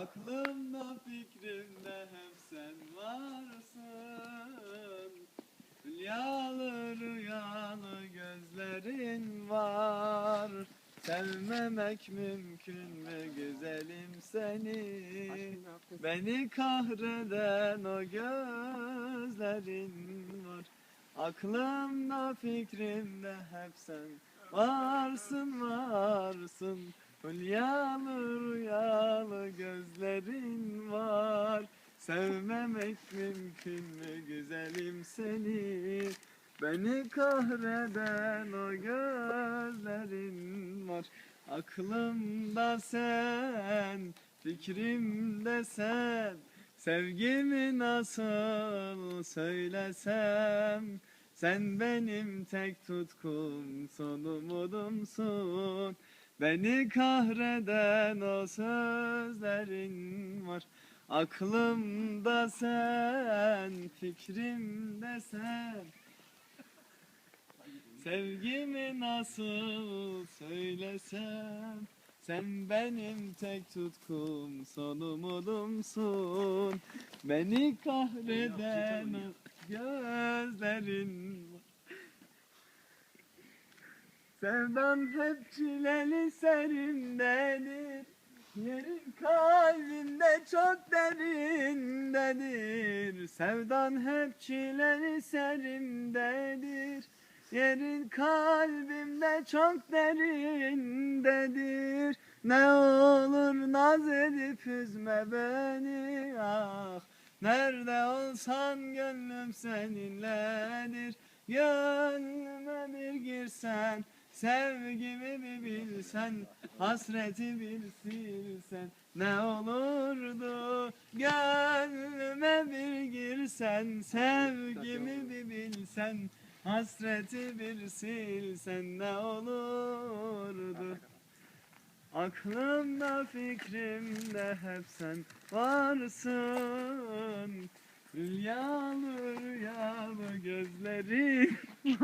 Aklımda fikrimde hep sen varsın. Rüyalı rüyalı gözlerin var. Sevmemek mümkün mü güzelim seni? Beni kahreden o gözlerin var. Aklımda fikrimde hep sen varsın varsın Hülyalı rüyalı gözlerin var. Sevmemek mümkün mü? Güzelim seni. Beni kahreden o gözlerin var. Aklımda sen, fikrimde sen. Sevgimi nasıl söylesem? Sen benim tek tutkum, son umudumsun Beni kahreden o sözlerin var. Aklımda sen, fikrimde sen. Sevgimi nasıl söylesem Sen benim tek tutkum, son umudumsun. Beni kahreden o gözlerin var Sevdan hep çileli serindedir. Yerin kalbinde çok derindedir. Sevdan hep çileli serindedir. Yerin kalbimde çok derindedir. Ne olur naz edip üzme beni ah. Nerede olsan gönlüm seninledir. Gönlüme bir girsen Sevgimi bilsen Hasreti bir silsen Ne olurdu? Gönlüme bir girsen Sevgimi bir bilsen Hasreti bir silsen ne olurdu? Aklımda fikrimde hep sen varsın. Rüyalı rüyalı gözlerin